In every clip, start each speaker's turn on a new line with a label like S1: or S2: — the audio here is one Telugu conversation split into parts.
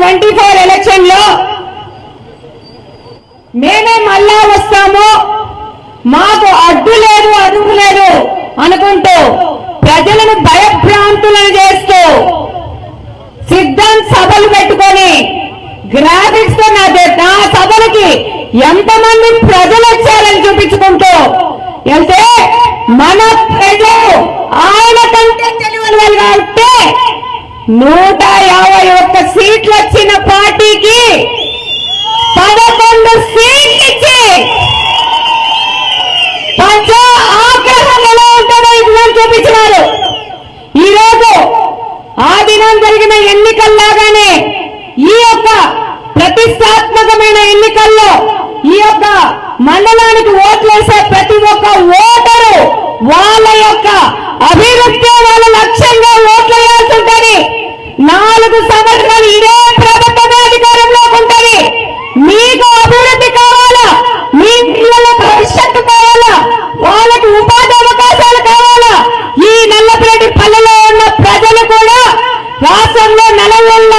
S1: ట్వంటీ ఫోర్ ఎలక్షన్లో మేమే మళ్ళా వస్తాము. మాకు అడ్డు లేదు అదుపు లేదు అనుకుంటూ ప్రజలను భయభ్రాంతులను చేస్తూ సిద్ధం సభలు పెట్టుకొని గ్రాఫిక్స్తో నా నా సభలకి ఎంతమంది ప్రజలు వచ్చారని చూపించుకుంటూ వెళ్తే మన ప్రజలు ఆయన కంటే తెలియని వాళ్ళు నూట యాభై ఒక్క సీట్లు వచ్చిన పార్టీకి పదకొండు సీట్లు ఇచ్చి ప్రజా ఆగ్రహం ఎలా ఉంటుందో ఇప్పుడు చూపించినారు. ఈ రోజు ఆ దినం జరిగిన ఎన్నికల్లాగానే ఈ యొక్క ప్రతిష్టాత్మకమైన ఎన్నికల్లో ఈ యొక్క మండలానికి ఓట్లేసే ప్రతి ఒక్క ఓటరు వాళ్ళ యొక్క అభివృద్ధి వాళ్ళ లక్ష్యం ఓట్లు వేయాల్సి ఉంటుంది నాలుగు సంవత్సరాలు ఇదే ప్రభుత్వమే అధికారంలోకి ఉంటుంది మీకు అభివృద్ధి కావాలా మీ పిల్లల భవిష్యత్తు కావాలా వాళ్ళకి ఉపాధి అవకాశాలు కావాలా ఈ నల్లపరెడ్డి పల్లెలో ఉన్న ప్రజలు కూడా రాష్ట్రంలో నెలల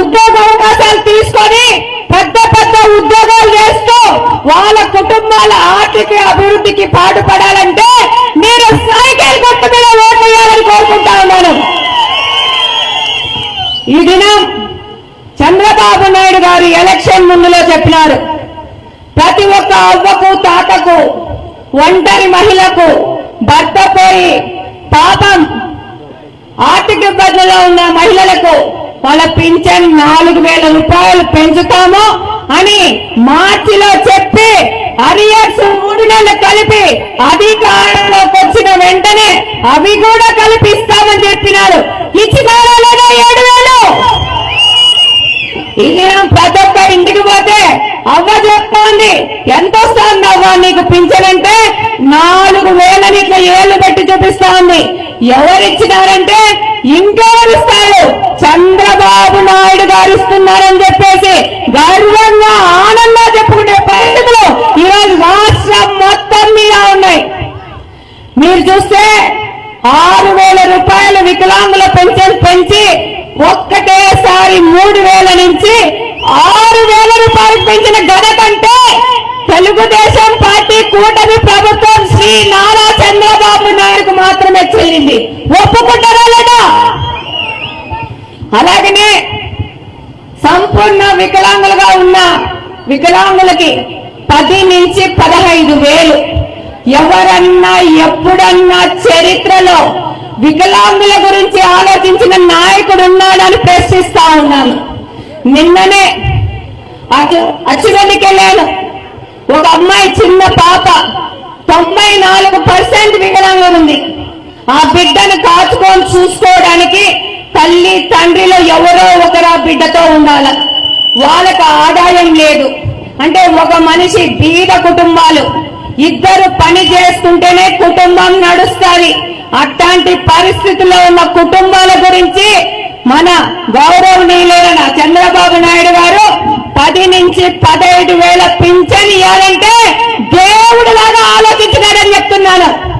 S1: ఉద్యోగ అవకాశాలు తీసుకొని పెద్ద పెద్ద ఉద్యోగాలు చేస్తూ వాళ్ళ కుటుంబాల ఆర్థిక అభివృద్ధికి పాటుపడాలంటే మీరు సైకిల్ గుర్తు మీద ఓటు వేయాలని కోరుకుంటా ఉన్నాను. ఈ దినం చంద్రబాబు నాయుడు గారు ఎలక్షన్ ముందులో చెప్పినారు. ప్రతి ఒక్క అవ్వకు తాతకు ఒంటరి మహిళకు భర్త పోయి పాపం ఆర్థిక ఇబ్బందుల్లో ఉన్న మహిళలకు వాళ్ళ పింఛన్ నాలుగు వేల రూపాయలు పెంచుతాము అని మార్చిలో చెప్పి అరియర్స్ మూడు నెలలు కలిపి అధికారంలోకి వచ్చిన వెంటనే అవి కూడా కల్పిస్తామని చెప్పినారు. ఇచ్చినారా లేదా ఏడు వేలు? ఇది ప్రతి ఒక్క ఇంటికి పోతే అవ్వ చెప్తోంది ఎంత వస్తుంది అవ్వ నీకు పింఛనంటే నాలుగు వేల నీకు ఏళ్ళు పెట్టి చూపిస్తా ఉంది ఎవరిచ్చినారంటే ఇంకెవరు ఇస్తారు చంద్రబాబు నాయుడు గారు ఇస్తున్నారని చెప్పేసి గర్వంగా ఆనందంగా చెప్పుకునే పరిస్థితులు ఈరోజు రాష్ట్రం మొత్తం మీద ఉన్నాయి. మీరు చూస్తే ఆరు వేల రూపాయలు వికలాంగుల పెన్షన్ పెంచి ఒక్కటేసారి మూడు వేల నుంచి ఆరు వేల రూపాయలు పెంచిన ఘనత అంటే తెలుగుదేశం పార్టీ కూటమి ప్రభుత్వం శ్రీ మాత్రమే ఒప్పుకుంటారా లేదా అలాగనే సంపూర్ణ వికలాంగులుగా ఉన్న వికలాంగులకి పది నుంచి పదహైదు వేలు. ఎవరన్నా ఎప్పుడన్నా చరిత్రలో వికలాంగుల గురించి ఆలోచించిన నాయకుడు ఉన్నాడని ప్రశ్నిస్తా ఉన్నాను. నిన్ననే అటు అచ్చుగడ్డికి వెళ్ళాను. ఒక అమ్మాయి చిన్న పాప తొంభై నాలుగు పర్సెంట్ వికలాంగులు ఉంది. ఆ బిడ్డను కాచుకొని చూసుకోవడానికి తల్లి తండ్రిలో ఎవరో ఒకరు ఆ బిడ్డతో ఉండాల. వాళ్ళకి ఆదాయం లేదు. అంటే ఒక మనిషి బీద కుటుంబాలు. ఇద్దరు పని చేస్తుంటేనే కుటుంబం నడుస్తుంది. అట్లాంటి పరిస్థితుల్లో ఉన్న కుటుంబాల గురించి మన గౌరవనీయులైన చంద్రబాబు నాయుడు గారు పది నుంచి పదహైదు వేల పింఛన్ ఇవ్వాలంటే దేవుడు లాగా ఆలోచించినాడని చెప్తున్నాను.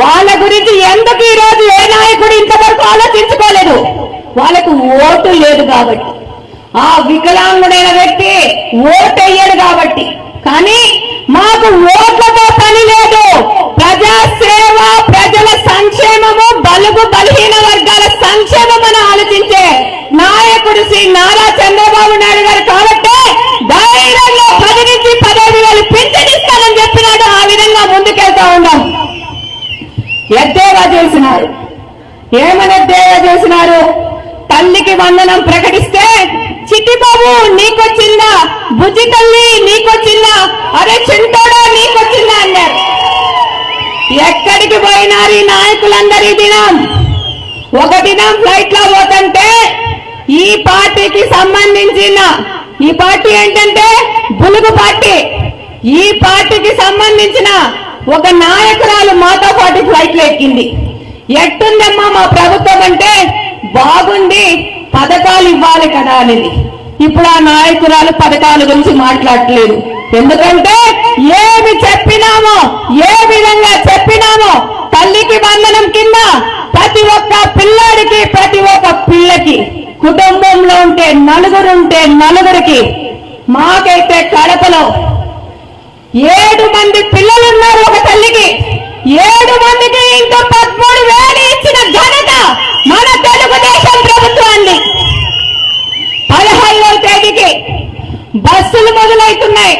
S1: వాళ్ళ గురించి ఎందుకు ఈ రోజు ఏ నాయకుడు ఇంతవరకు ఆలోచించుకోలేదు? వాళ్ళకు ఓటు లేదు కాబట్టి. ఆ వికలాంగుడైన వ్యక్తి ఓటు అయ్యాడు కాబట్టి. కానీ మాకు ఓట్లతో పని లేదు. ప్రజాసేవ ప్రజల సంక్షేమము బలుగు బలహీన వర్గాల సంక్షేమం అని ఆలోచించే నాయకుడు శ్రీ నారా చంద్రబాబు నాయుడు గారు కాబట్టి ధైర్యంగా పది నుంచి పదహైదు వేలు పింఛనిస్తానని చెప్పినాడు. ఆ విధంగా ముందుకెళ్తా ఉన్నాం. ఎద్దేవా చేసినారు? ఏమని ఎద్దేవా చేసినారు? తల్లికి వందనం ప్రకటిస్తే చిట్టిబాబు నీకొచ్చిందా? బుజ్జి తల్లి నీకొచ్చిందా? అరే చింటోడా నీకొచ్చిందా? అన్నారు. ఎక్కడికి పోయినారు ఈ నాయకులందరి దినం? ఒక దినం ఫ్లైట్లో పోతుంటే ఈ పార్టీకి సంబంధించిన ఈ పార్టీ ఏంటంటే బులుగు పార్టీ. ఈ పార్టీకి సంబంధించిన ఒక నాయకురాలు మాతో పాటు ఫ్లైట్లో ఎక్కింది. ఎట్టుందమ్మా మా ప్రభుత్వం అంటే బాగుంది పథకాలు ఇవ్వాలి కదా అనేది. ఇప్పుడు ఆ నాయకురాలు పథకాల గురించి మాట్లాడట్లేదు. ఎందుకంటే ఏమి చెప్పినామో ఏ విధంగా చెప్పినామో తల్లికి వందనం కింద ప్రతి ఒక్క పిల్లాడికి ప్రతి ఒక్క పిల్లకి కుటుంబంలో ఉంటే నలుగురు నలుగురుంటే నలుగురికి మాకైతే కడపలో ఏడు మంది పిల్లలు ఉన్నారు ఒక తల్లికి. ఏడు మందికి ఇంకా పదమూడు వేలు ఇచ్చిన ఘనత మన తెలుగుదేశం ప్రభుత్వాన్ని. పదహైదవ తేదీకి బస్సులు మొదలవుతున్నాయి.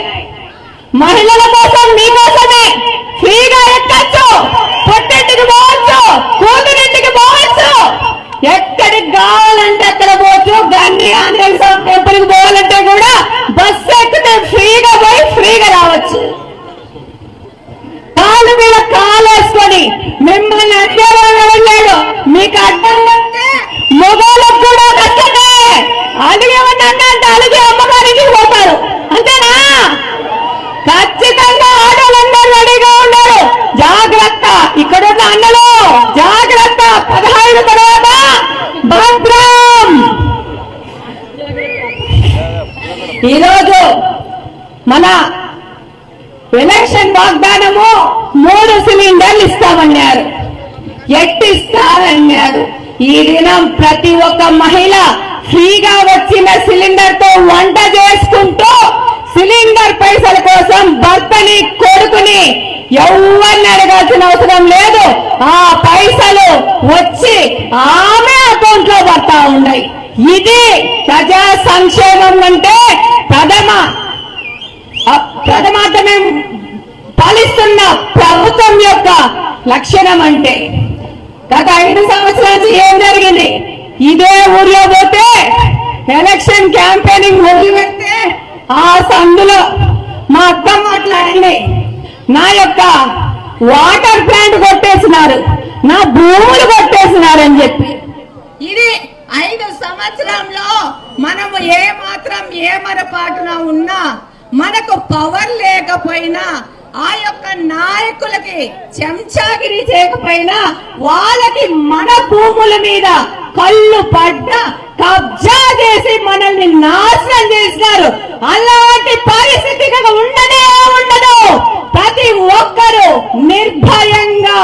S1: మహిళల కోసం మీకోసమే ఫ్రీగా ఎక్కచ్చు పొట్టింటికి పోవచ్చు కూతురింటికి పోవచ్చు. ఎక్కడికి కావాలంటే అక్కడ పోవచ్చు. గాంధీ ఆంధ్ర టెంపుల్కి పోవాలంటే కూడా బస్సు ఎక్కితే ఫ్రీగా పోయి ఫ్రీగా రావచ్చు. కాళ్ళు మీద కాలేసుకొని మిమ్మల్ని అడ్డేవాడు వెళ్ళాడు మీకు ఈరోజు మన ఎలక్షన్ వాగ్దానము మూడు సిలిండర్లు ఇస్తామన్నారు. ఎట్టిస్తారన్నారు. ఈ దినం ప్రతి ఒక్క మహిళ ఫ్రీగా వచ్చిన సిలిండర్తో వంట చేసుకుంటూ సిలిండర్ పైసల కోసం భర్తని కొడుకుని ఎవరిని అడగాల్సిన అవసరం లేదు. ఆ పైసలు వచ్చి ఆమె అకౌంట్లో పడతా ఉన్నాయి. ఇది ప్రజా సంక్షేమం అంటే ప్రథమ ప్రథమార్థమే పాలిస్తున్న ప్రభుత్వం యొక్క లక్షణం అంటే గత ఐదు సంవత్సరాల నుంచి ఏం జరిగింది? ఇదే ఊర్లో పోతే ఎలక్షన్ క్యాంపెయినింగ్ మొదలు పెడితే ఆ సందులో మా అక్క మాట్లాడండి నా యొక్క వాటర్ ప్లాంట్ కొట్టేసినారు నా భూములు కొట్టేసినారు అని చెప్పి. ఇది ఐదు సంవత్సరంలో మనము ఏ మాత్రం ఏమరపాటున ఉన్నా మనకు పవర్ లేకపోయినా ఆ యొక్క నాయకులకి చెంచాగిరి చేయకపోయినా వాళ్ళకి మన భూముల మీద కళ్ళు పడ్డ కబ్జా చేసి మనల్ని నాశనం చేసినారు. అలాంటి పరిస్థితి ఉండనే ఉండదు. ప్రతి ఒక్కరూ నిర్భయంగా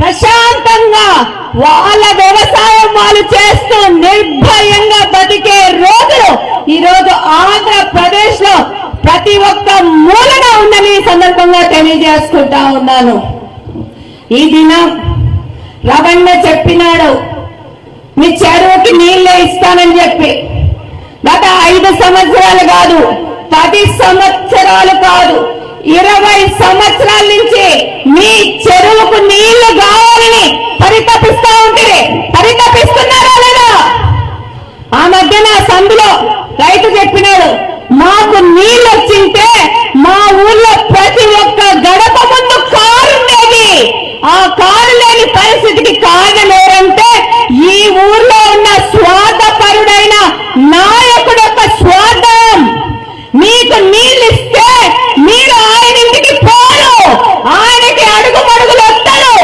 S1: ప్రశాంతంగా వాళ్ళ వ్యవసాయం వాళ్ళు చేస్తూ నిర్భయంగా బతికే రోజులు ఈ రోజు ఆంధ్రప్రదేశ్లో ప్రతి ఒక్క మూలన ఉందని సందర్భంగా తెలియజేసుకుంటా ఉన్నాను. ఈ దినం రవణ చెప్పినాడు మీ చెరువుకి నీళ్ళే ఇస్తానని చెప్పి. గత ఐదు సంవత్సరాలు కాదు పది సంవత్సరాలు కాదు ఇరవై సంవత్సరాల నుంచి మీ చెరువుకు నీళ్ళు కావాలని పరితపిస్తా ఉంటే పరితపిస్తున్నారా ఆ మధ్యన సందులో రైతు చెప్పినాడు మాకు నీళ్ళు వచ్చింటే మా ఊర్లో ప్రతి ఒక్క గడప ముందు కారు ఉండేది ఆ కారు లేని పరిస్థితికి కారు ఎవరంటే ఈ ఊర్లో ఉన్న స్వార్థపరుడైన నాయకుడు యొక్క స్వార్థం మీకు నీళ్ళు ఇస్తే మీరు ఆయన ఇంటికి పోరు ఆయనకి అడుగు మడుగులు వస్తారు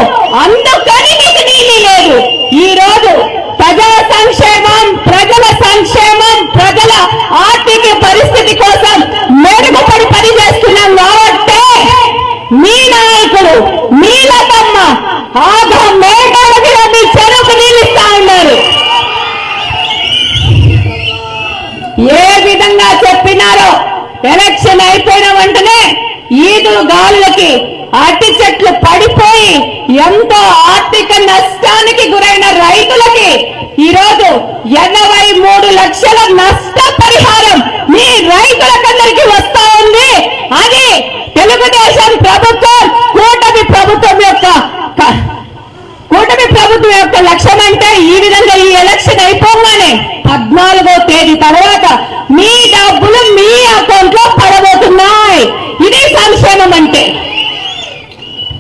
S1: అందుకని మీకు నీళ్ళు లేదు ఈ రోజు ప్రజా సంక్షేమం ప్రజల సంక్షేమం ప్రజల ఆర్థిక పరిస్థితి కోసం మెరుగుపడి పని చేస్తున్నాం కాబట్టి మీ నాయకుడు మీలకమ్మ ఆగా మేఘాలకి మీ చెరుకు నీళ్ళు ఇస్తా ఉన్నారు ఏ విధంగా చెప్పినారో ఎలక్షన్ అయిపోయిన వెంటనే ఈదులు గాలులకి అట్టి చెట్లు పడిపోయి ఎంతో ఆర్థిక నష్టానికి గురైన రైతులకి ఈరోజు ఎనభై మూడు లక్షల నష్ట పరిహారం మీ రైతులకందరికి వస్తా ఉంది. అది తెలుగుదేశం ప్రభుత్వం కూటమి ప్రభుత్వం యొక్క కూటమి ప్రభుత్వం యొక్క లక్ష్యం అంటే ఈ విధంగా ఈ ఎలక్షన్ అయిపోగానే పద్నాలుగో తేదీ తర్వాత మీ డబ్బులు మీ అకౌంట్లో పడబోతున్నాయి ఇది సంక్షేమం అంటే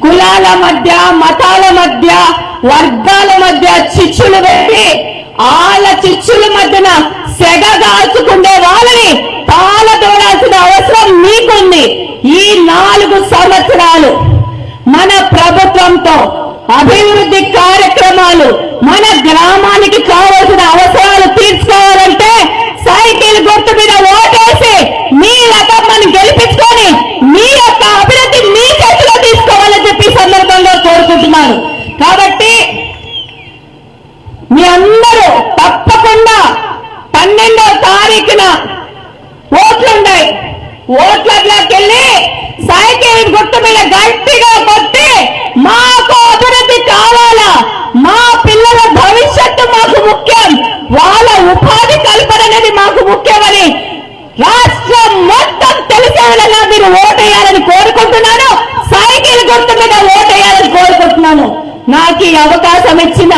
S1: కులాల మధ్య మతాల మధ్య వర్గాల మధ్య చిచ్చులు పెట్టి వాళ్ళ చిచ్చుల మధ్యన సెగగాల్చుకునే వాళ్ళని పాలదోడాల్సిన అవసరం మీకుంది. ఈ నాలుగు సంవత్సరాలు మన ప్రభుత్వంతో అభివృద్ధి కార్యక్రమాలు మన గ్రామానికి కావాల్సిన అవసరాలు తీర్చుకోవాలంటే సైకిల్ గుర్తు మీద ఓటేసి మీ రకమ్మని గెలిపించుకొని మీ యొక్క అభివృద్ధి మీ చేతిలో తీసుకోవాలని చెప్పి ఈ సందర్భంగా కోరుకుంటున్నాను కాబట్టి మీ అందరూ తప్పకుండా పన్నెండవ తారీఖు దిక్కున ఓట్లుంటాయి ఓట్లకి వెళ్ళి సైకిల్ గుర్తు మీద గట్టిగా కొట్టి మాకు అభివృద్ధి కావాలా? మా పిల్లల భవిష్యత్తు మాకు ముఖ్యం. వాళ్ళ ఉపాధి కల్పన అనేది మాకు ముఖ్యమని రాష్ట్రం మొత్తం తెలిసే విధంగా మీరు ఓటేయాలని కోరుకుంటున్నాను. సైకిల్ గుర్తు మీద ఓటేయాలని కోరుకుంటున్నాను. నాకు ఈ అవకాశం ఇచ్చిన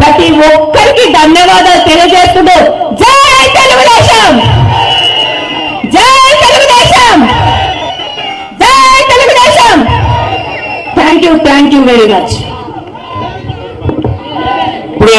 S1: ప్రతి ఒక్కరికి ధన్యవాదాలు తెలియజేస్తూ జై తెలుగుదేశం! జై thank you thank you very much
S2: ఇప్పుడు